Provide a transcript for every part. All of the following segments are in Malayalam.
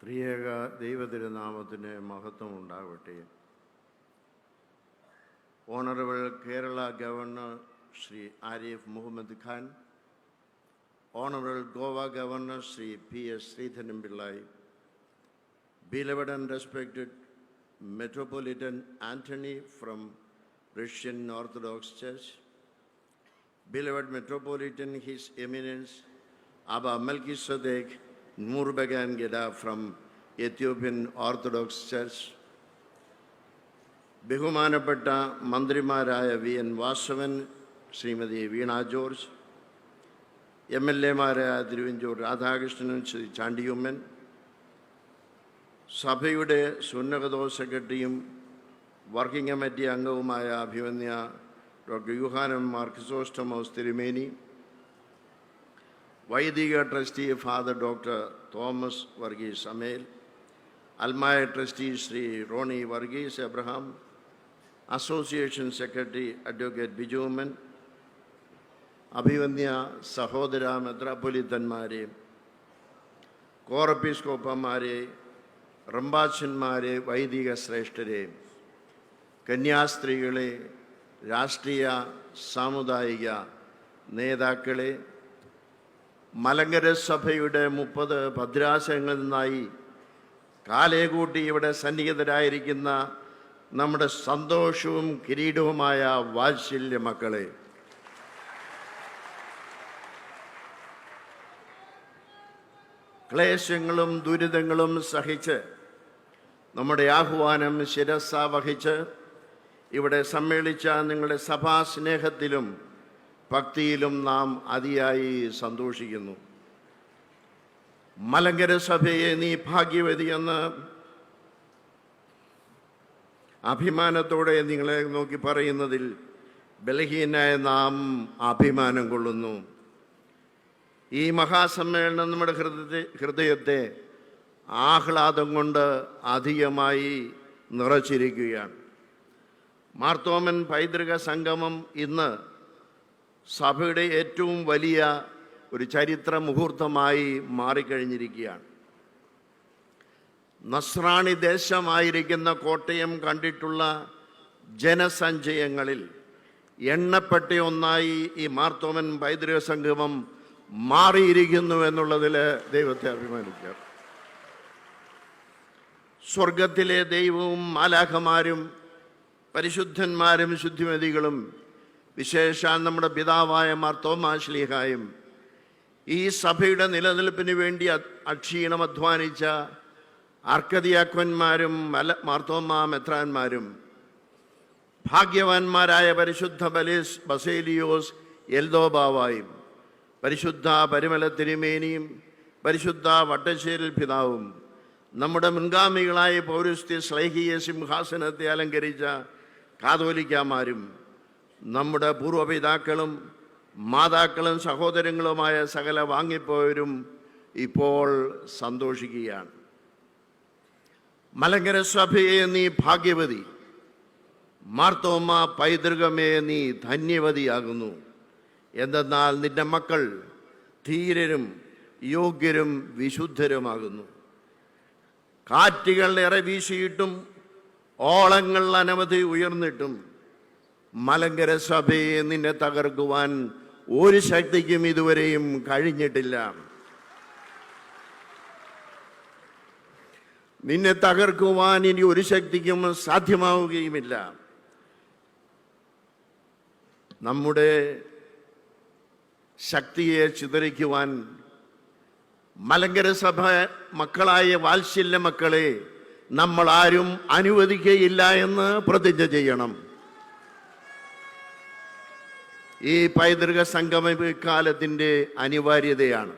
ത്രിയേക ദൈവതിരുനാമത്തിന് മഹത്വം ഉണ്ടാവട്ടെ honourable Kerala governor Shri Arif Muhammad Khan honourable Goa governor Shri P S Sreedharan Pillai and respected Metropolitan Anthony from Russian Orthodox Church, beloved Metropolitan His Eminence Abba Melchizedek Nurbagan Geda from Ethiopian Orthodox Church, ബഹുമാനപ്പെട്ട മന്ത്രിമാരായ V N Vasavan Shrimati Veena George M L എമാരായ Thiruvanchoor രാധാകൃഷ്ണനും ശ്രീ ചാണ്ടിയുമ്മൻ സഭയുടെ സുന്നകതോ സെക്രട്ടറിയും വർക്കിംഗ് കമ്മിറ്റി അംഗവുമായ അഭിമന്യ ഡോക്ടർ യുഹാനം മാർക്കിസോസ്റ്റമോസ് തിരുമേനി വൈദിക trustee father doctor Thomas Varghese അമേൽ അൽമായ trustee Shri Ronny Varghese Abraham association secretary advocate Bijumon അഭിവന്യ സഹോദര മെത്രാപൊലിത്തന്മാരെ കോറപ്പീസ്കോപ്പന്മാരെ റംബാച്ചന്മാരെ വൈദിക ശ്രേഷ്ഠരെ കന്യാസ്ത്രീകളെ രാഷ്ട്രീയ സാമുദായിക നേതാക്കളെ മലങ്കര സഭയുടെ മുപ്പത് ഭദ്രാശയങ്ങളിൽ നിന്നായി കാലേകൂട്ടി ഇവിടെ സന്നിഹിതരായിരിക്കുന്ന നമ്മുടെ സന്തോഷവും കിരീടവുമായ വാത്സല്യ മക്കളെ. ക്ലേശങ്ങളും ദുരിതങ്ങളും സഹിച്ച് നമ്മുടെ ആഹ്വാനം ശിരസ വഹിച്ച് ഇവിടെ സമ്മേളിച്ച നിങ്ങളുടെ സഭാ സ്നേഹത്തിലും ഭക്തിയിലും നാം അതിയായി സന്തോഷിക്കുന്നു. മലങ്കര സഭയെ നീ ഭാഗ്യവതിയെന്ന് അഭിമാനത്തോടെ നിങ്ങളെ നോക്കി പറയുന്നതിൽ ബലഹീനായ നാം അഭിമാനം കൊള്ളുന്നു. ഈ മഹാസമ്മേളനം നമ്മുടെ ഹൃദയത്തെ ഹൃദയത്തെ ആഹ്ലാദം കൊണ്ട് അധികമായി നിറച്ചിരിക്കുകയാണ്. മാർത്തോമൻ പൈതൃക സംഗമം ഇന്ന് സഭയുടെ ഏറ്റവും വലിയ ഒരു ചരിത്ര മുഹൂർത്തമായി മാറിക്കഴിഞ്ഞിരിക്കുകയാണ്. നസ്രാണി ദേശമായിരിക്കുന്ന കോട്ടയം കണ്ടിട്ടുള്ള ജനസഞ്ചയങ്ങളിൽ എണ്ണപ്പെട്ട ഒന്നായി ഈ മാർത്തോമൻ പൈതൃക സംഗമം മാറിയിരിക്കുന്നു എന്നുള്ളതിൽ ദൈവത്തെ അഭിമാനിക്കാം. സ്വർഗത്തിലെ ദൈവവും മാലാഖമാരും പരിശുദ്ധന്മാരും ശുദ്ധിമതികളും വിശേഷാൽ നമ്മുടെ പിതാവായ മാർത്തോമാശ്ലീഹായും ഈ സഭയുടെ നിലനിൽപ്പിന് വേണ്ടി അക്ഷീണം അധ്വാനിച്ച അർക്കതിയാക്കന്മാരും മല മാർത്തോമാ മെത്രാന്മാരും ഭാഗ്യവാന്മാരായ പരിശുദ്ധ ബലേസ് ബസേലിയോസ് എൽദോബാവായും പരിശുദ്ധ പരിമല തിരുമേനിയും പരിശുദ്ധ വട്ടശ്ശേരിൽ പിതാവും നമ്മുടെ മുൻഗാമികളായ പൗരസ്ത്യ സ്ലൈഹീയ സിംഹാസനത്തെ അലങ്കരിച്ച കാതോലിക്കാമാരും നമ്മുടെ പൂർവപിതാക്കളും മാതാക്കളും സഹോദരങ്ങളുമായ സകല വാങ്ങിപ്പോയവരും ഇപ്പോൾ സന്തോഷിക്കുകയാണ്. മലങ്കര സഭയെ നീ ഭാഗ്യവതി. മാർത്തോമ പൈതൃകമേ നീ ധന്യവതിയാകുന്നു. എന്തെന്നാൽ നിന്റെ മക്കൾ ധീരരും യോഗ്യരും വിശുദ്ധരുമാകുന്നു. കാറ്റുകൾ ഇറവീശിയിട്ടും വീശിയിട്ടും ഓളങ്ങൾ അനവധി ഉയർന്നിട്ടും മലങ്കര സഭയെ നിന്നെ തകർക്കുവാൻ ഒരു ശക്തിക്കും ഇതുവരെയും കഴിഞ്ഞിട്ടില്ല. നിന്നെ തകർക്കുവാൻ ഇനി ഒരു ശക്തിക്കും സാധ്യമാവുകയുമില്ല. നമ്മുടെ ശക്തിയെ ചിതറിക്കുവാൻ മലങ്കര സഭ മക്കളായ വാത്സല്യ മക്കളെ നമ്മൾ ആരും അനുവദിക്കുകയില്ല എന്ന് പ്രതിജ്ഞ ചെയ്യണം. ഈ പൈതൃക സംഗമ കാലത്തിന്റെ അനിവാര്യതയാണ്.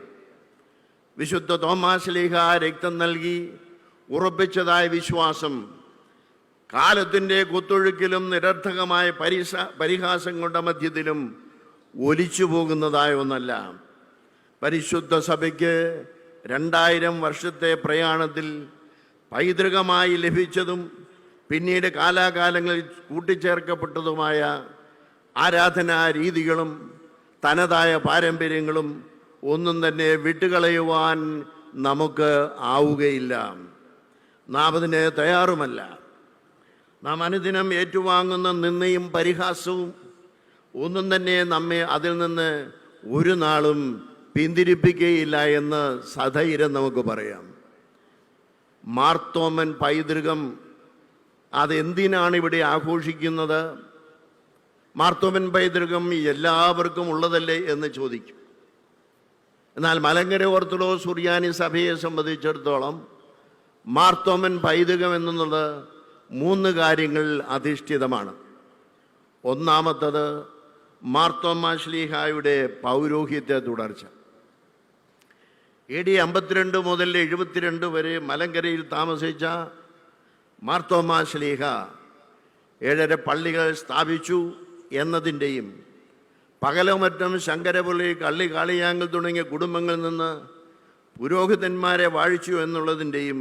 വിശുദ്ധ തോമാശ്ലീഹ രക്തം നൽകി ഉറപ്പിച്ചതായ വിശ്വാസം കാലത്തിന്റെ കുത്തൊഴുക്കിലും നിരർത്ഥകമായ പരിസ പരിഹാസങ്ങളുടെ മധ്യത്തിലും ഒലിച്ചു പോകുന്നതായ ഒന്നല്ല. പരിശുദ്ധ സഭയ്ക്ക് രണ്ടായിരം വർഷത്തെ പ്രയാണത്തിൽ പൈതൃകമായി ലഭിച്ചതും പിന്നീട് കാലാകാലങ്ങളിൽ കൂട്ടിച്ചേർക്കപ്പെട്ടതുമായ ആരാധനാ രീതികളും തനതായ പാരമ്പര്യങ്ങളും ഒന്നും തന്നെ വിട്ടുകളയുവാൻ നമുക്ക് ആവുകയില്ല. നാം അതിന് തയ്യാറുമല്ല. നാം അനുദിനം ഏറ്റുവാങ്ങുന്ന നിന്നയും പരിഹാസവും ഒന്നും തന്നെ നമ്മെ അതിൽ നിന്ന് ഒരു നാളും പിന്തിരിപ്പിക്കുകയില്ല എന്ന് സധൈര്യം നമുക്ക് പറയാം. മാർത്തോമൻ പൈതൃകം അതെന്തിനാണ് ഇവിടെ ആഘോഷിക്കുന്നത്? മാർത്തോമൻ പൈതൃകം എല്ലാവർക്കും ഉള്ളതല്ലേ എന്ന് ചോദിക്കും. എന്നാൽ മലങ്കര ഓർത്തഡോക്സ് സുറിയാനി സഭയെ സംബന്ധിച്ചിടത്തോളം മാർത്തോമൻ പൈതൃകം എന്നുള്ളത് മൂന്ന് കാര്യങ്ങൾ അധിഷ്ഠിതമാണ്. ഒന്നാമത്തത് മാർത്തോമ ശ്ലീഹായുടെ പൗരോഹിത്യ തുടർച്ച. എ ഡി അമ്പത്തിരണ്ട് മുതൽ എഴുപത്തിരണ്ട് വരെ മലങ്കരയിൽ താമസിച്ച മാർത്തോമ ശ്ലീഹ ഏഴര പള്ളികൾ സ്ഥാപിച്ചു. എന്നതിന്റെയും പകലമറ്റം ശങ്കരപുള്ളി കള്ളി കാളിയാങ്കൽ തുടങ്ങിയ കുടുംബങ്ങളിൽ നിന്ന് പുരോഹിതന്മാരെ വാഴിച്ചു എന്നുള്ളതിന്റെയും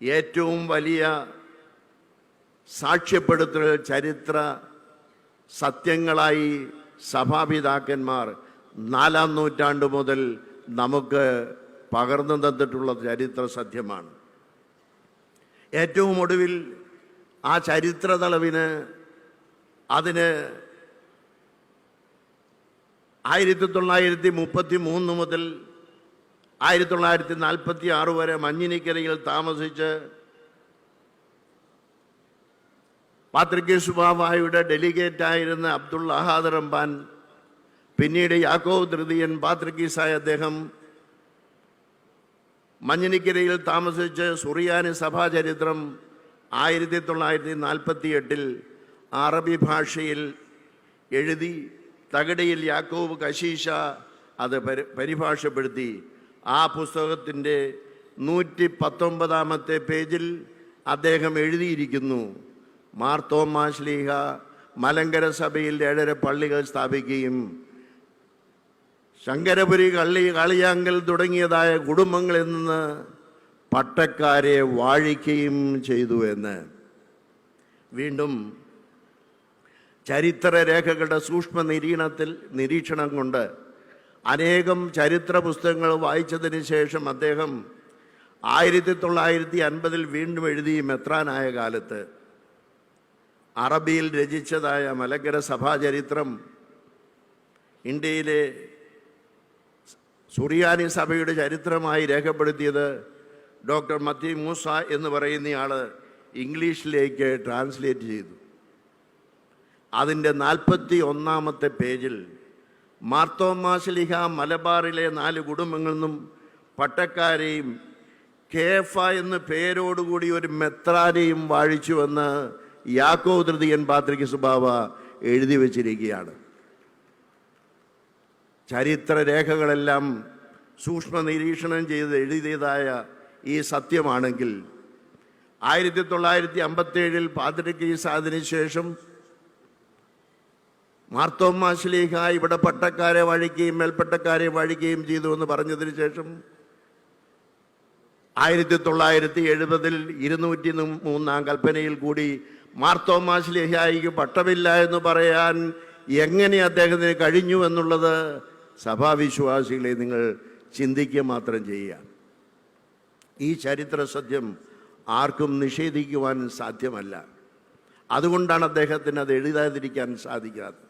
ഏറ്റവും വലിയ സാക്ഷ്യപ്പെടുത്തൽ ചരിത്ര സത്യങ്ങളായി സഭാപിതാക്കന്മാർ നാലാം നൂറ്റാണ്ട് മുതൽ നമുക്ക് പകർന്നു തന്നിട്ടുള്ള ചരിത്ര സത്യമാണ്. ഏറ്റവും ഒടുവിൽ ആ ചരിത്ര അതിന് ആയിരത്തി തൊള്ളായിരത്തി മുപ്പത്തി മൂന്ന് മുതൽ ആയിരത്തി തൊള്ളായിരത്തി നാൽപ്പത്തി ആറ് വരെ മഞ്ഞിനിക്കരയിൽ താമസിച്ച് പാത്രികേഷ് ബാബായുടെ ഡെലിഗേറ്റ് ആയിരുന്ന അബ്ദുൾ അഹാദ് റംബാൻ പിന്നീട് യാക്കോബ് തൃതീയൻ പാത്രികീസായ അദ്ദേഹം മഞ്ഞിനിക്കരയിൽ താമസിച്ച് സുറിയാനി സഭാചരിത്രം ആയിരത്തി തൊള്ളായിരത്തി നാൽപ്പത്തി എട്ടിൽ അറബി ഭാഷയിൽ എഴുതി തകടിയിൽ യാക്കോബ് കശീഷ അത് പരി പരിഭാഷപ്പെടുത്തി. ആ പുസ്തകത്തിന്റെ നൂറ്റി പത്തൊമ്പതാമത്തെ പേജിൽ അദ്ദേഹം എഴുതിയിരിക്കുന്നു. മാർത്തോമാശ്ലീഹ മലങ്കര സഭയിൽ ഏഴര പള്ളികൾ സ്ഥാപിക്കുകയും ശങ്കരപുരി കള്ളി കളിയാങ്കൽ തുടങ്ങിയതായ കുടുംബങ്ങളിൽ നിന്ന് പട്ടക്കാരെ വാഴിക്കുകയും ചെയ്തു എന്ന്. വീണ്ടും ചരിത്രരേഖകളുടെ സൂക്ഷ്മ നിരീണത്തിൽ നിരീക്ഷണം കൊണ്ട് അനേകം ചരിത്ര പുസ്തകങ്ങൾ വായിച്ചതിന് ശേഷം അദ്ദേഹം ആയിരത്തി തൊള്ളായിരത്തി അൻപതിൽ വീണ്ടും എഴുതി മെത്രാനായ കാലത്ത്. അറബിയിൽ രചിച്ചതായ മലങ്കര സഭാചരിത്രം ഇന്ത്യയിലെ സുറിയാനി സഭയുടെ ചരിത്രമായി രേഖപ്പെടുത്തിയത് ഡോക്ടർ മത്തി മൂസ എന്ന് പറയുന്നയാൾ ഇംഗ്ലീഷിലേക്ക് ട്രാൻസ്ലേറ്റ് ചെയ്തു. അതിന്റെ നാൽപ്പത്തി ഒന്നാമത്തെ പേജിൽ മാർത്തോമാശ്ലിഹ മലബാറിലെ നാല് കുടുംബങ്ങളിൽ നിന്നും പട്ടക്കാരെയും കേഫ എന്ന പേരോടുകൂടി ഒരു മെത്രാനെയും വാഴിച്ചുവെന്ന് യാക്കോ തൃതീയൻ പാത്രിക സുബാവ എഴുതി വച്ചിരിക്കുകയാണ്. ചരിത്രരേഖകളെല്ലാം സൂക്ഷ്മ നിരീക്ഷണം ചെയ്ത് എഴുതിയതായ ഈ സത്യമാണെങ്കിൽ ആയിരത്തി തൊള്ളായിരത്തി അമ്പത്തേഴിൽ പാതിരക്കീസ് അതിനുശേഷം മാർത്തോമാശ്ലീഹ ഇവിടെ പട്ടക്കാരെ വഴിക്കുകയും മേൽപ്പട്ടക്കാരെ വഴിക്കുകയും ചെയ്തു എന്ന് പറഞ്ഞതിന് ശേഷം ആയിരത്തി തൊള്ളായിരത്തി എഴുപതിൽ ഇരുന്നൂറ്റി മൂന്നാം കൽപ്പനയിൽ കൂടി മാർത്തോമാശ്ലീഹായിക്ക് പട്ടമില്ല എന്ന് പറയാൻ എങ്ങനെ അദ്ദേഹത്തിന് കഴിഞ്ഞു എന്നുള്ളത് സഭാവിശ്വാസികളെ നിങ്ങൾ ചിന്തിക്കുക മാത്രം ചെയ്യുക. ഈ ചരിത്ര സത്യം ആർക്കും നിഷേധിക്കുവാൻ സാധ്യമല്ല. അതുകൊണ്ടാണ് അദ്ദേഹത്തിന് അത് എഴുതാതിരിക്കാൻ സാധിക്കാത്തത്.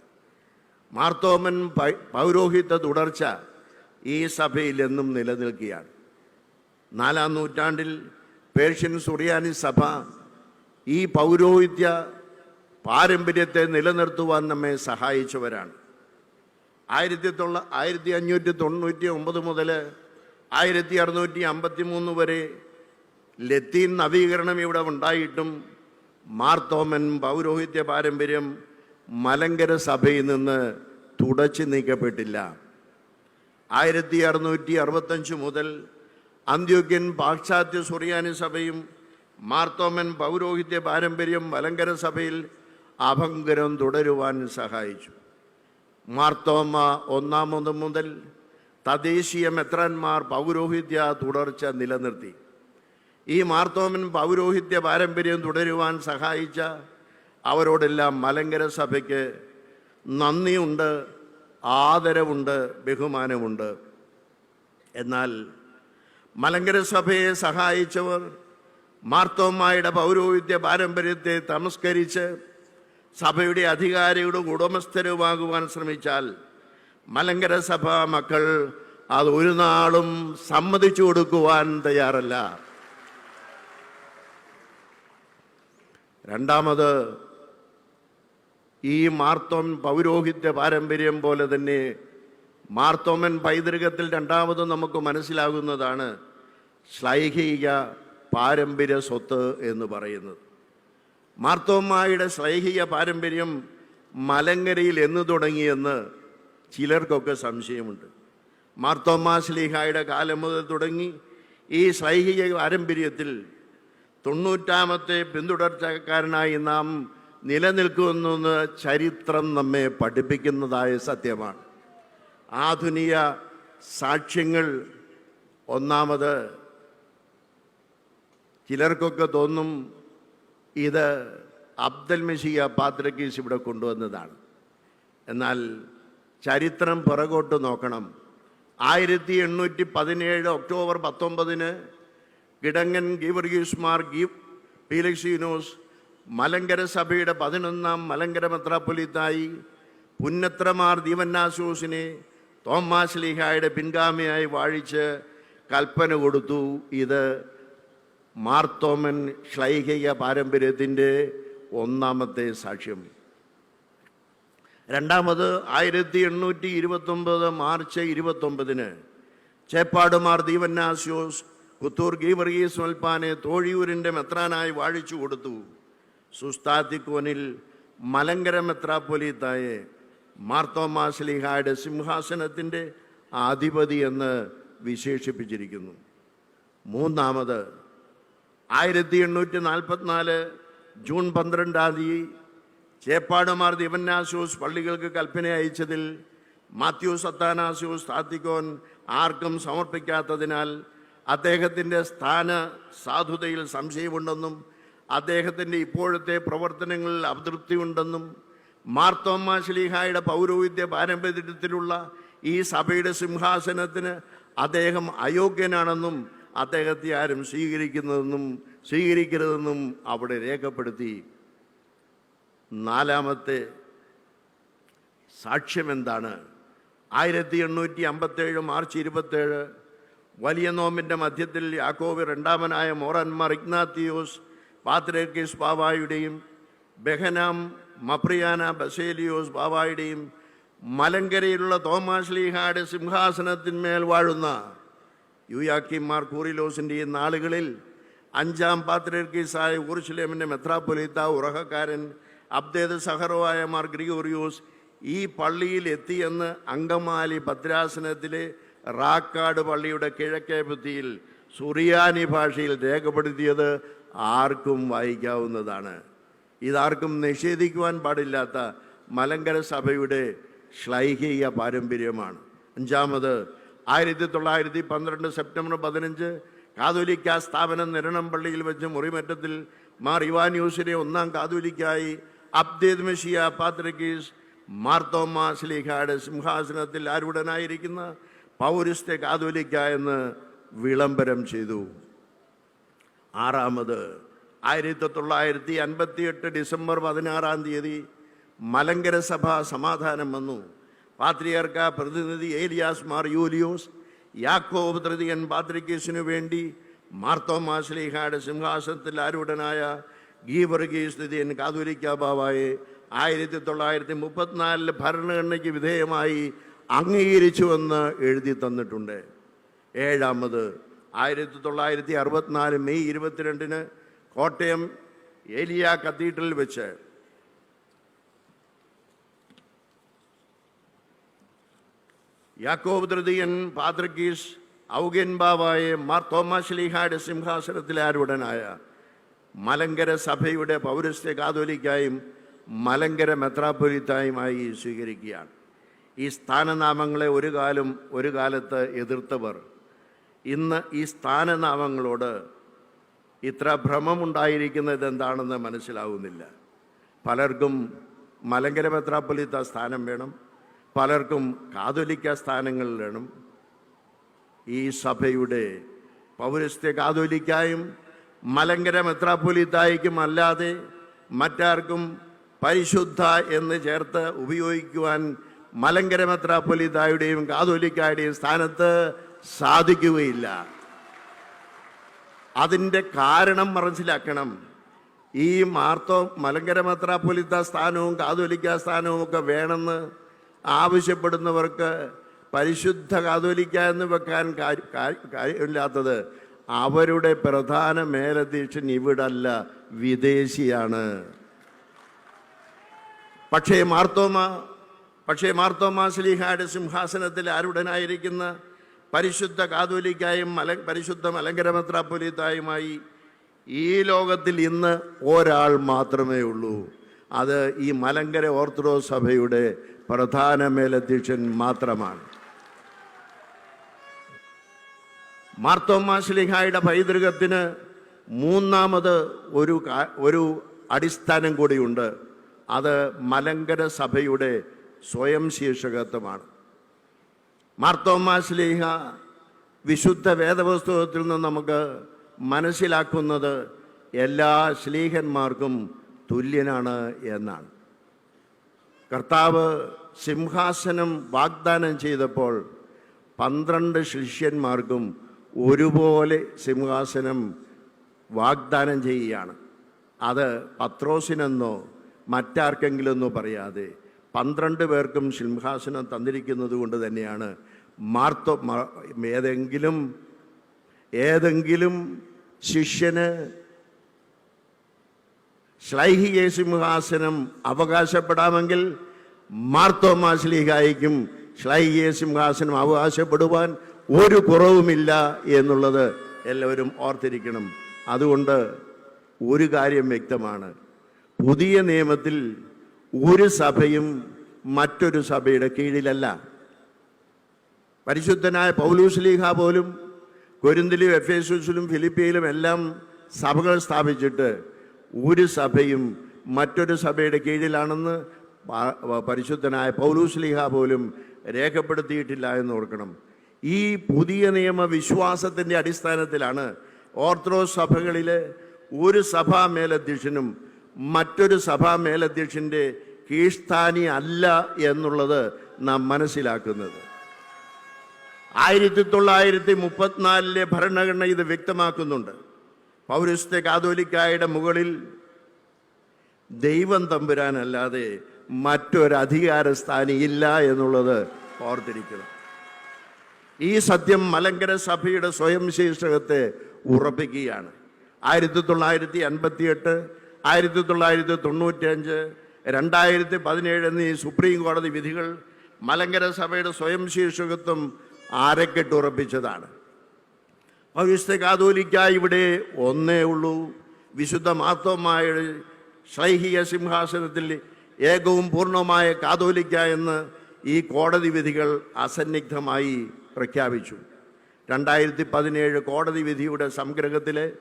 മാർത്തോമൻ പൗരോഹിത്യ തുടർച്ച ഈ സഭയിൽ എന്നും നിലനിൽക്കുകയാണ്. നാലാം നൂറ്റാണ്ടിൽ പേർഷ്യൻ സുറിയാനി സഭ ഈ പൗരോഹിത്യ പാരമ്പര്യത്തെ നിലനിർത്തുവാൻ നമ്മെ സഹായിച്ചവരാണ്. ആയിരത്തി തൊള്ള ആയിരത്തി അഞ്ഞൂറ്റി തൊണ്ണൂറ്റി ഒമ്പത് മുതൽ ആയിരത്തി അറുന്നൂറ്റി അമ്പത്തി മൂന്ന് വരെ ലത്തീൻ നവീകരണം ഇവിടെ ഉണ്ടായിട്ടും മാർത്തോമൻ പൗരോഹിത്യ പാരമ്പര്യം മലങ്കര സഭയിൽ നിന്ന് തുടച്ചു നീക്കപ്പെട്ടില്ല. ആയിരത്തി അറുന്നൂറ്റി അറുപത്തഞ്ച് മുതൽ അന്ത്യോഗ്യൻ പാശ്ചാത്യ സുറിയാനി സഭയും മാർത്തോമൻ പൗരോഹിത്യ പാരമ്പര്യം മലങ്കര സഭയിൽ അഭങ്കരം തുടരുവാൻ സഹായിച്ചു. മാർത്തോമ ഒന്നാമത് മുതൽ തദ്ദേശീയ മെത്രാന്മാർ പൗരോഹിത്യ തുടർച്ച നിലനിർത്തി. ഈ മാർത്തോമൻ പൗരോഹിത്യ പാരമ്പര്യം തുടരുവാൻ സഹായിച്ച അവരോടെല്ലാം മലങ്കര സഭയ്ക്ക് നന്ദിയുണ്ട് ആദരവുണ്ട് ബഹുമാനമുണ്ട് എന്നാൽ മലങ്കര സഭയെ സഹായിച്ചവർ മാർത്തോമായുടെ പൗരോഹിത്യ പാരമ്പര്യത്തെ തമസ്കരിച്ച് സഭയുടെ അധികാരിയുടെ ഉടമസ്ഥരുമാകുവാൻ ശ്രമിച്ചാൽ മലങ്കര സഭ മക്കൾ അത് ഒരു നാളും സമ്മതിച്ചു കൊടുക്കുവാൻ തയ്യാറല്ല. രണ്ടാമത് ഈ മാർത്തോൻ പൗരോഹിത്യ പാരമ്പര്യം പോലെ തന്നെ മാർത്തോമൻ പൈതൃകത്തിൽ രണ്ടാമത് നമുക്ക് മനസ്സിലാകുന്നതാണ് ശ്ലൈഹിക പാരമ്പര്യ സ്വത്ത് എന്ന് പറയുന്നത്. മാർത്തോമായുടെ ശ്ലൈഹിക പാരമ്പര്യം മലങ്കരയിൽ എന്ന് തുടങ്ങിയെന്ന് ചിലർക്കൊക്കെ സംശയമുണ്ട്. മാർത്തോമാ ശ്ലീഹായുടെ കാലം മുതൽ തുടങ്ങി ഈ ശ്ലൈഹിക പാരമ്പര്യത്തിൽ തൊണ്ണൂറ്റാമത്തെ പിന്തുടർച്ചക്കാരനായി നാം നിലനിൽക്കുമെന്ന് ചരിത്രം നമ്മെ പഠിപ്പിക്കുന്നതായ സത്യമാണ്. ആധുനിക സാക്ഷ്യങ്ങൾ ഒന്നാമത് ചിലർക്കൊക്കെ തോന്നും ഇത് അബ്ദൽ മെഷിയ പാത്രക്കീസ് ഇവിടെ കൊണ്ടുവന്നതാണ്. എന്നാൽ ചരിത്രം പിറകോട്ട് നോക്കണം. ആയിരത്തി എണ്ണൂറ്റി പതിനേഴ് ഒക്ടോബർ പത്തൊമ്പതിന് കിടങ്ങൻ ഗീവർഗീസ് മാർ ഗീവ് പീലക്സീനോസ് മലങ്കര സഭയുടെ പതിനൊന്നാം മലങ്കര മെത്രാപ്പൊലിത്തായി പുന്നത്രമാർ ദീവന്നാസൂസിനെ തോമാസ് ലീഹായുടെ പിൻഗാമിയായി വാഴിച്ച് കൽപ്പന കൊടുത്തു. ഇത് മാർത്തോമൻ ശ്ലൈഹിക പാരമ്പര്യത്തിന്റെ ഒന്നാമത്തെ സാക്ഷ്യം. രണ്ടാമത് ആയിരത്തി എണ്ണൂറ്റി ഇരുപത്തൊമ്പത് മാർച്ച് ഇരുപത്തൊമ്പതിന് ചേപ്പാടുമാർ ദീവന്നാസ്യോസ് പുത്തൂർ ഗീവർഗീസ് മൽപ്പാനെ തോഴിയൂരിന്റെ മെത്രാനായി വാഴിച്ചു കൊടുത്തു. സുസ്താത്തിക്കോനിൽ മലങ്കര മെത്രാപ്പൊലീത്തായെ മാർത്തോമാസ്ലിഹായുടെ സിംഹാസനത്തിന്റെ അധിപതി എന്ന് വിശേഷിപ്പിച്ചിരിക്കുന്നു. മൂന്നാമത് ആയിരത്തി എണ്ണൂറ്റി നാൽപ്പത്തിനാല് ജൂൺ പന്ത്രണ്ടാം തീയതി ചേപ്പാടുമാർ ദിവന്നാസ്യൂസ് പള്ളികൾക്ക് കൽപ്പന അയച്ചതിൽ മാത്യു അത്താനാസ്യൂസ് താത്തിക്കോൻ ആർക്കും സമർപ്പിക്കാത്തതിനാൽ അദ്ദേഹത്തിന്റെ സ്ഥാന സാധുതയിൽ സംശയമുണ്ടെന്നും അദ്ദേഹത്തിന്റെ ഇപ്പോഴത്തെ പ്രവർത്തനങ്ങളിൽ അതൃപ്തിയുണ്ടെന്നും മാർത്തോമ്മ ശ്ലീഹായുടെ പൗരോഹിത്യ പാരമ്പര്യത്തിലുള്ള ഈ സഭയുടെ സിംഹാസനത്തിന് അദ്ദേഹം അയോഗ്യനാണെന്നും അദ്ദേഹത്തെ ആരും സ്വീകരിക്കുന്നതെന്നും സ്വീകരിക്കരുതെന്നും അവിടെ രേഖപ്പെടുത്തി. നാലാമത്തെ സാക്ഷ്യം എന്താണ്? ആയിരത്തി എണ്ണൂറ്റി അമ്പത്തേഴ് മാർച്ച് ഇരുപത്തേഴ് വലിയ നോമ്പിന്റെ മധ്യത്തിൽ യാക്കോബ് രണ്ടാമനായ മോറന്മാർ ഇഗ്നാത്തിയോസ് പാത്രേക്കീസ് ബാവായുടെയും ബെഹനാം മപ്രിയാന ബസേലിയോസ് ബാവായുടെയും മലങ്കരയിലുള്ള തോമാസ് ലീഹായുടെ സിംഹാസനത്തിന്മേൽ വാഴുന്ന യുയാക്കിമാർ കൂറിലോസിന്റെയും നാളുകളിൽ അഞ്ചാം പാത്രേർക്കീസായ ഊർഷലേമിന്റെ മെത്രാപ്പൊലീത്ത ഉറഹക്കാരൻ അബ്ദേദ് സഹറോവായ മാർ ഗ്രിഗോറിയോസ് ഈ പള്ളിയിൽ എത്തിയെന്ന് അങ്കമാലി ഭദ്രാസനത്തിലെ റാക്കാട് പള്ളിയുടെ കിഴക്കേ ഭിത്തിയിൽ സുറിയാനി ഭാഷയിൽ രേഖപ്പെടുത്തിയത് ആർക്കും വായിക്കാവുന്നതാണ്. ഇതാർക്കും നിഷേധിക്കുവാൻ പാടില്ലാത്ത മലങ്കര സഭയുടെ ശ്ലൈഹിക പാരമ്പര്യമാണ്. അഞ്ചാമത് ആയിരത്തി തൊള്ളായിരത്തി പന്ത്രണ്ട് സെപ്റ്റംബർ പതിനഞ്ച് കാതോലിക്ക സ്ഥാപനം നിരണം പള്ളിയിൽ വെച്ച് മുറിമറ്റത്തിൽ മാർ ഇവാന്യൂസിനെ ഒന്നാം കാതോലിക്കായി അബ്ദേദ് മെഷിയ പാത്രക്കീസ് മാർത്തോമ സ്ലീഹയുടെ സിംഹാസനത്തിൽ ആരൂഢനായിരിക്കുന്ന പൗരസ്ത്യ കാതോലിക്ക എന്ന് വിളംബരം ചെയ്തു. ആറാമത്. ആയിരത്തി തൊള്ളായിരത്തി അൻപത്തി എട്ട് ഡിസംബർ പതിനാറാം തീയതി മലങ്കര സഭ സമാധാനം വന്നു. പാത്രിയർക്ക പ്രതിനിധി ഏലിയാസ് മാർ യൂലിയോസ് യാക്കോബ് തൃതീയൻ പാത്രിക്കേസിനു വേണ്ടി മാർത്തോമാശ്ലീഹയുടെ സിംഹാസനത്തിൽ ആരൂഢനായ ഗീവർഗീസ് തൃതീയൻ കാതോലിക്ക ബാവായെ ആയിരത്തി തൊള്ളായിരത്തി മുപ്പത്തിനാലിൽ ഭരണഘടനയ്ക്ക് വിധേയമായി അംഗീകരിച്ചുവെന്ന് എഴുതി തന്നിട്ടുണ്ട്. ഏഴാമത് ആയിരത്തി തൊള്ളായിരത്തി അറുപത്തിനാല് മെയ് ഇരുപത്തിരണ്ടിന് കോട്ടയം ഏലിയ കത്തീഡ്രലിൽ വെച്ച്. യാക്കോബ് തൃതീയൻ പാത്രക്കീസ് ഔഗൻ ബാവായെ മാർ തോമസ് ലീഹായുടെ സിംഹാസനത്തിലെ ആരുടനായ മലങ്കര സഭയുടെ പൗരസ്ത്യ കാതോലിക്കായും മലങ്കര മെത്രാപ്പൊലിത്തായുമായി സ്വീകരിക്കുകയാണ്. ഈ സ്ഥാനനാമങ്ങളെ ഒരു കാലം ഒരു കാലത്ത് എതിർത്തവർ ഇന്ന് ഈ സ്ഥാനനാമങ്ങളോട് ഇത്ര ഭ്രമമുണ്ടായിരിക്കുന്നത് എന്താണെന്ന് മനസ്സിലാവുന്നില്ല. പലർക്കും മലങ്കര മെത്രാപ്പൊലിത്ത സ്ഥാനം വേണം. പലർക്കും കാതോലിക്ക സ്ഥാനങ്ങൾ വേണം. ഈ സഭയുടെ പൗരസ്ത്യ കാതോലിക്കായും മലങ്കര മെത്രാപ്പൊലിത്തായിക്കും അല്ലാതെ മറ്റാർക്കും പരിശുദ്ധ എന്ന് ചേർത്ത് ഉപയോഗിക്കുവാൻ മലങ്കര മെത്രാപ്പൊലിത്തായുടെയും കാതോലിക്കായുടെയും സ്ഥാനത്ത് സാധിക്കുകയില്ല. അതിന്റെ കാരണം മനസ്സിലാക്കണം. ഈ മാർത്തോ മലങ്കര മെത്രാപ്പൊലിത്ത സ്ഥാനവും കാതോലിക്ക സ്ഥാനവും ഒക്കെ വേണമെന്ന് ആവശ്യപ്പെടുന്നവർക്ക് പരിശുദ്ധ കാതോലിക്ക എന്ന് വെക്കാൻ കാര്യ- കാര്യ- കാര്യമില്ലാത്തത് അവരുടെ പ്രധാന മേലധ്യക്ഷൻ ഇവിടല്ല വിദേശിയാണ്. പക്ഷേ മാർത്തോമ പക്ഷേ മാർത്തോമ ശ്ലീഹായുടെ സിംഹാസനത്തിൽ ആരുടനായിരിക്കുന്ന പരിശുദ്ധ കാതോലിക്കായും മല പരിശുദ്ധ മലങ്കര മെത്രാപ്പൊലിത്തായുമായി ഈ ലോകത്തിൽ ഇന്ന് ഒരാൾ മാത്രമേ ഉള്ളൂ. അത് ഈ മലങ്കര ഓർത്തഡോക്സ് സഭയുടെ പ്രധാന മേലധ്യക്ഷൻ മാത്രമാണ്. മാർത്തോമാ ശ്ലീഹായുടെ പൈതൃകത്തിന് മൂന്നാമത് ഒരു ഒരു അടിസ്ഥാനം കൂടിയുണ്ട്. അത് മലങ്കര സഭയുടെ സ്വയം ശീർഷകത്വമാണ് മാർത്തോമാ ശ്ലീഹ വിശുദ്ധ വേദപുസ്തകത്തിൽ നിന്ന് നമുക്ക് മനസ്സിലാക്കുന്നത് എല്ലാ ശ്ലീഹന്മാർക്കും തുല്യനാണ് എന്നാണ്. കർത്താവ് സിംഹാസനം വാഗ്ദാനം ചെയ്തപ്പോൾ പന്ത്രണ്ട് ശിഷ്യന്മാർക്കും ഒരുപോലെ സിംഹാസനം വാഗ്ദാനം ചെയ്യുകയാണ്. അത് പത്രോസിനെന്നോ മറ്റാർക്കെങ്കിലെന്നോ പറയാതെ പന്ത്രണ്ട് പേർക്കും സിംഹാസനം തന്നിരിക്കുന്നത് കൊണ്ട് തന്നെയാണ് മാർത്തോ ഏതെങ്കിലും ഏതെങ്കിലും ശിഷ്യന് ശ്ലൈഹിക സിംഹാസനം അവകാശപ്പെടാമെങ്കിൽ മാർത്തോമാ ശ്ലീഹായിക്കും ശ്ലൈഹിക സിംഹാസനം അവകാശപ്പെടുവാൻ ഒരു കുറവുമില്ല എന്നുള്ളത് എല്ലാവരും ഓർത്തിരിക്കണം. അതുകൊണ്ട് ഒരു കാര്യം വ്യക്തമാണ്. പുതിയ നിയമത്തിൽ ഒരു സഭയും മറ്റൊരു സഭയുടെ കീഴിലല്ല. പരിശുദ്ധനായ പൗലൂസ്ലീഹ പോലും കൊരിന്തിലും എഫേസൂസിലും ഫിലിപ്പീനിലും എല്ലാം സഭകൾ സ്ഥാപിച്ചിട്ട് ഒരു സഭയും മറ്റൊരു സഭയുടെ കീഴിലാണെന്ന് പരിശുദ്ധനായ പൗലൂസ്ലീഹ പോലും രേഖപ്പെടുത്തിയിട്ടില്ല എന്ന് ഓർക്കണം. ഈ പുതിയ നിയമ വിശ്വാസത്തിന്റെ അടിസ്ഥാനത്തിലാണ് ഓർത്തഡോക്സ് സഭകളിലെ ഒരു സഭാ മേലധ്യക്ഷനും മറ്റൊരു സഭാ മേലധ്യക്ഷന്റെ കീഴ്സ്ഥാനി അല്ല എന്നുള്ളത് നാം മനസ്സിലാക്കുന്നത്. ആയിരത്തി തൊള്ളായിരത്തി മുപ്പത്തിനാലിലെ ഭരണഘടന ഇത് വ്യക്തമാക്കുന്നുണ്ട്. പൗരസ്ത്യ കാതോലിക്കായുടെ മുകളിൽ ദൈവം തമ്പുരാനല്ലാതെ മറ്റൊരധികാര സ്ഥാനി ഇല്ല എന്നുള്ളത് ഓർത്തിരിക്കണം. ഈ സത്യം മലങ്കര സഭയുടെ സ്വയം ശീർഷകത്തെ ഉറപ്പിക്കുകയാണ്. ആയിരത്തി തൊള്ളായിരത്തി അൻപത്തിയെട്ട് ആയിരത്തി തൊള്ളായിരത്തി തൊണ്ണൂറ്റഞ്ച് രണ്ടായിരത്തി പതിനേഴ് എന്നീ സുപ്രീം കോടതി വിധികൾ മലങ്കര സഭയുടെ സ്വയം ശീർഷകത്വം ആരക്കെട്ടുറപ്പിച്ചതാണ്. പവിസ്ത കാതോലിക്ക ഇവിടെ ഒന്നേ ഉള്ളൂ. വിശുദ്ധ മാത്തോമായ ശൈഹിക സിംഹാസനത്തിൽ ഏകവും പൂർണമായ കാതോലിക്ക എന്ന് ഈ കോടതി വിധികൾ അസന്നിഗ്ധമായി പ്രഖ്യാപിച്ചു. രണ്ടായിരത്തി പതിനേഴ് കോടതി വിധിയുടെ സംഗ്രഹത്തിലെ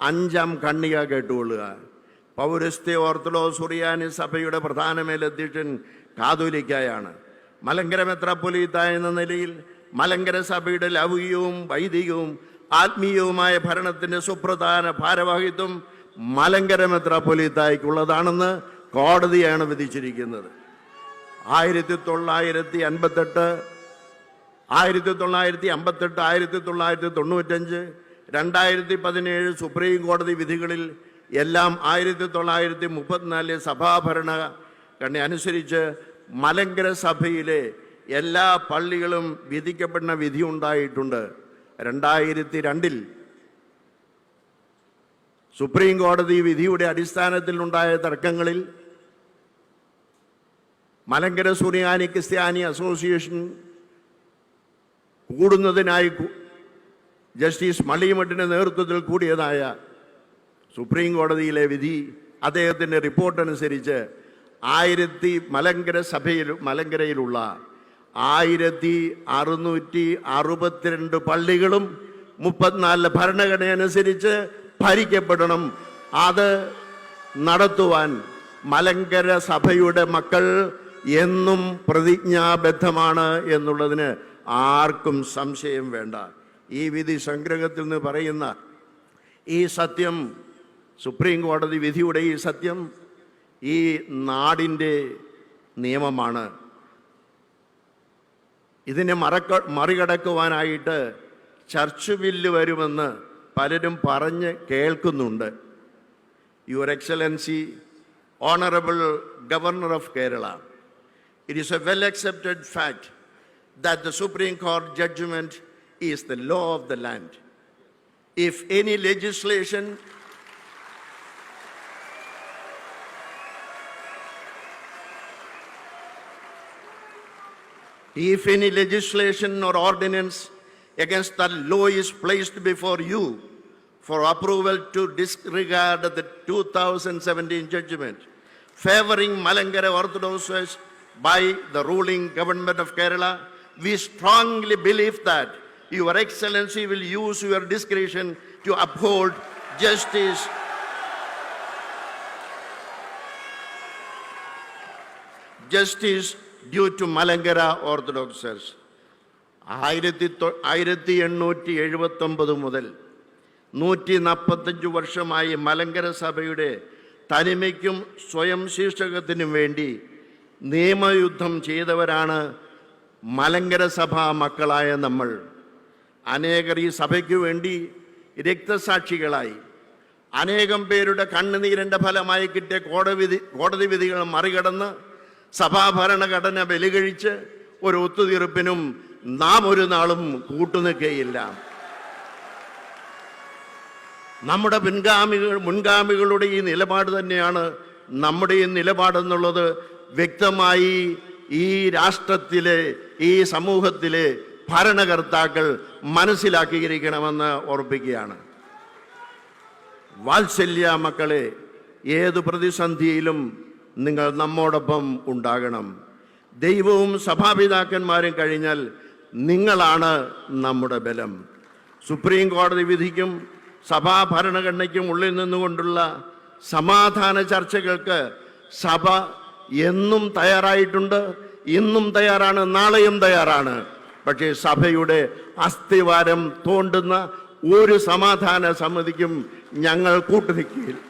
അഞ്ചാം കണ്ണിക കേട്ടുകൊള്ളുക. പൗരസ്ത്യ ഓർത്തഡോക്സ് സുറിയാനി സഭയുടെ പ്രധാന മേലധ്യക്ഷൻ കാതോലിക്കായാണ്. മലങ്കര മെത്രാപ്പൊലീത്ത എന്ന നിലയിൽ മലങ്കര സഭയുടെ ലൗകികവും വൈദികവും ആത്മീയവുമായ ഭരണത്തിന്റെ സുപ്രധാന ഭാരവാഹിത്വം മലങ്കര മെത്രാപ്പൊലീത്തായ്ക്കുള്ളതാണെന്ന് കോടതിയാണ് വിധിച്ചിരിക്കുന്നത്. ആയിരത്തി തൊള്ളായിരത്തി അൻപത്തെട്ട് ആയിരത്തി തൊള്ളായിരത്തി അമ്പത്തെട്ട് ആയിരത്തി തൊള്ളായിരത്തി തൊണ്ണൂറ്റഞ്ച് രണ്ടായിരത്തി പതിനേഴ് സുപ്രീം കോടതി വിധികളിൽ എല്ലാം ആയിരത്തി തൊള്ളായിരത്തി മുപ്പത്തിനാലിലെ സഭാഭരണ ഘടന അനുസരിച്ച് മലങ്കര സഭയിലെ എല്ലാ പള്ളികളും വിധിക്കപ്പെടുന്ന വിധി ഉണ്ടായിട്ടുണ്ട്. രണ്ടായിരത്തി രണ്ടിൽ സുപ്രീം കോടതി വിധിയുടെ അടിസ്ഥാനത്തിൽ ഉണ്ടായ തർക്കങ്ങളിൽ മലങ്കര സുറിയാനി ക്രിസ്ത്യാനി അസോസിയേഷൻ കൂടുന്നതിനായി ജസ്റ്റിസ് മള്ളിമട്ടിന്റെ നേതൃത്വത്തിൽ കൂടിയതായ സുപ്രീം കോടതിയിലെ വിധി അദ്ദേഹത്തിന്റെ റിപ്പോർട്ടനുസരിച്ച് ആയിരത്തി മലങ്കര സഭയിൽ മലങ്കരയിലുള്ള ആയിരത്തി അറുന്നൂറ്റി അറുപത്തിരണ്ട് പള്ളികളും മുപ്പത്തിനാലിലെ ഭരണഘടന അനുസരിച്ച് ഭരിക്കപ്പെടണം. അത് നടത്തുവാൻ മലങ്കര സഭയുടെ മക്കൾ എന്നും പ്രതിജ്ഞാബദ്ധമാണ് എന്നുള്ളതിന് ആർക്കും സംശയം വേണ്ട. ഈ വിധി സംഗ്രഹത്തിൽ നിന്ന് പറയുന്ന ഈ സത്യം സുപ്രീം കോടതി വിധിയുടെ ഈ സത്യം ഈ നാടിന്റെ നിയമമാണ് ഇതിനെ മറക്ക മറികടക്കുവാനായിട്ട് ചർച്ച് ബില്ല് വരുമെന്ന് പലരും പറഞ്ഞ് കേൾക്കുന്നുണ്ട് your excellency honourable governor of Kerala it is a well accepted fact that the Supreme Court judgment is the law of the land. If any legislation if any legislation or ordinance against that law is placed before you for approval to disregard the 2017 judgment favoring Malangara Orthodox by the ruling government of Kerala, we strongly believe that Your Excellency will use your discretion to uphold justice. Justice due to Malankara Orthodox church ആയിരത്തി ആയിരത്തി എണ്ണൂറ്റി എഴുപത്തൊമ്പത് മുതൽ നൂറ്റി നാൽപ്പത്തഞ്ച് വർഷമായി മലങ്കര സഭയുടെ തനിമയ്ക്കും സ്വയം ശീർഷകത്തിനും വേണ്ടി നിയമയുദ്ധം ചെയ്തവരാണ് മലങ്കര സഭാ മക്കളായ നമ്മൾ. അനേകർ ഈ സഭയ്ക്കു വേണ്ടി രക്തസാക്ഷികളായി. അനേകം പേരുടെ കണ്ണുനീരിന്റെ ഫലമായി കിട്ടിയ കോടതി വിധി കോടതി വിധികൾ മറികടന്ന് സഭാഭരണഘടന ബലികഴിച്ച് ഒരു ഒത്തുതീർപ്പിനും നാം ഒരു നാളും കൂട്ടുനിൽക്കുകയില്ല നമ്മുടെ പിൻഗാമികൾ മുൻഗാമികളുടെ ഈ നിലപാട് തന്നെയാണ് നമ്മുടെ ഈ നിലപാടെന്നുള്ളത് വ്യക്തമായി ഈ രാഷ്ട്രത്തിലെ ഈ സമൂഹത്തിലെ ഭരണകർത്താക്കൾ മനസ്സിലാക്കിയിരിക്കണമെന്ന് ഓർപ്പിക്കുകയാണ്. വാത്സല്യ മക്കളെ ഏത് പ്രതിസന്ധിയിലും നിങ്ങൾ നമ്മോടൊപ്പം ഉണ്ടാകണം. ദൈവവും സഭാപിതാക്കന്മാരും കഴിഞ്ഞാൽ നിങ്ങളാണ് നമ്മുടെ ബലം. സുപ്രീം കോടതി വിധിക്കും സഭാ ഭരണഘടനയ്ക്കും ഉള്ളിൽ നിന്നുകൊണ്ടുള്ള സമാധാന ചർച്ചകൾക്ക് സഭ എന്നും തയ്യാറായിട്ടുണ്ട് ഇന്നും തയ്യാറാണ് നാളെയും തയ്യാറാണ്. പക്ഷേ സഭയുടെ അസ്ഥിവാരം തോണ്ടുന്ന ഒരു സമാധാന സമിതിക്കും ഞങ്ങൾ കൂട്ടുനിൽക്കുകയില്ല.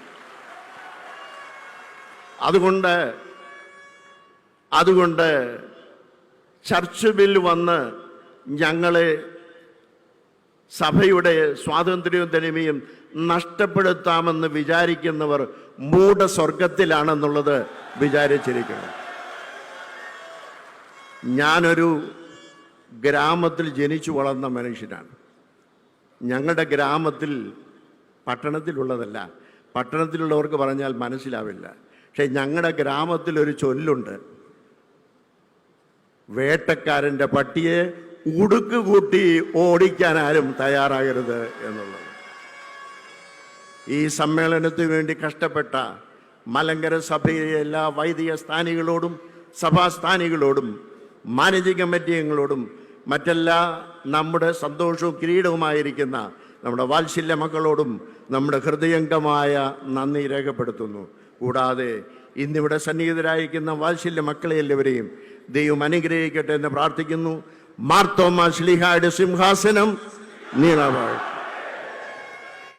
അതുകൊണ്ട് അതുകൊണ്ട് ചർച്ച് ബിൽ വന്ന് ഞങ്ങളെ സഭയുടെ സ്വാതന്ത്ര്യവും തനിമയും നഷ്ടപ്പെടുത്താമെന്ന് വിചാരിക്കുന്നവർ മൂഢസ്വർഗത്തിലാണെന്നുള്ളത് വിചാരിച്ചിരിക്കണം ഞാനൊരു ഗ്രാമത്തിൽ ജനിച്ചു വളർന്ന മനുഷ്യനാണ്. ഞങ്ങളുടെ ഗ്രാമത്തിൽ പട്ടണത്തിലുള്ളതല്ല. പട്ടണത്തിലുള്ളവർക്ക് പറഞ്ഞാൽ മനസ്സിലാവില്ല. പക്ഷെ ഞങ്ങളുടെ ഗ്രാമത്തിലൊരു ചൊല്ലുണ്ട്. വേട്ടക്കാരന്റെ പട്ടിയെ ഉടുക്ക് കൂട്ടി ഓടിക്കാൻ ആരും തയ്യാറാകരുത് എന്നുള്ളത്. ഈ സമ്മേളനത്തിന് വേണ്ടി കഷ്ടപ്പെട്ട മലങ്കര സഭയിലെ എല്ലാ വൈദിക സ്ഥാനികളോടും സഭാസ്ഥാനികളോടും മാനേജിംഗ് കമ്മിറ്റി അംഗങ്ങളോടും മറ്റെല്ലാ നമ്മുടെ സന്തോഷവും കിരീടവുമായിരിക്കുന്ന നമ്മുടെ വാത്സല്യ മക്കളോടും നമ്മുടെ ഹൃദയംഗമായ നന്ദി രേഖപ്പെടുത്തുന്നു. കൂടാതെ ഇന്നിവിടെ സന്നിഹിതരായിരിക്കുന്ന വാത്സല്യ മക്കളെ എല്ലാവരെയും ദൈവം അനുഗ്രഹിക്കട്ടെ എന്ന് പ്രാർത്ഥിക്കുന്നു. മാർത്തോമ ശ്ലീഹായുടെ സിംഹാസനം നീളവാഴ്ത്തും